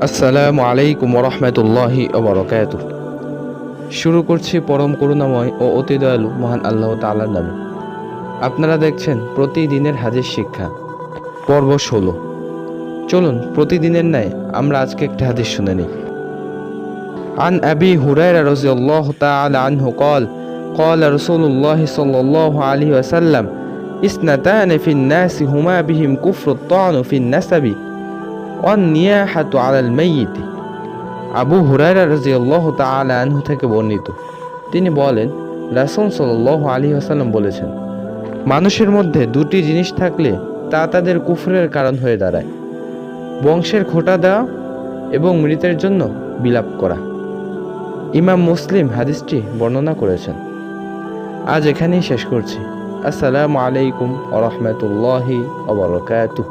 আসসালামু আলাইকুম রহমতুল্লাহি ওবরকাত শুরু করছি পরম করুণাময় ও অতি দয়ালু মহান আল্লাহ তাআলার নামে আপনারা দেখছেন প্রতিদিনের হাজির শিক্ষা পর্ব ষোলো চলুন প্রতিদিনের ন্যায় আমরা আজকে একটি হাদিস শুনে নিই عن أبي هريرة رضي الله تعالى عنه قال قال رسول الله صلى الله عليه وسلم اثنتان في الناس هما بهم كفر الطعن في النسب মেয়িতি আবু হুরায়রা রাজি আল্লাহ তালা আনহু থেকে বর্ণিত। তিনি বলেন, রাসুল সাল আলী আসালাম বলেছেন, মানুষের মধ্যে দুটি জিনিস থাকলে তা তাদের কুফরের কারণ হয়ে দাঁড়ায়। বংশের খোটা দেওয়া এবং মৃতের জন্য বিলাপ করা। ইমাম মুসলিম হাদিসটি বর্ণনা করেছেন। আজ এখানেই শেষ করছি। আসসালামু আলাইকুম আ রহমতুল্লাহি আবরকাতুহ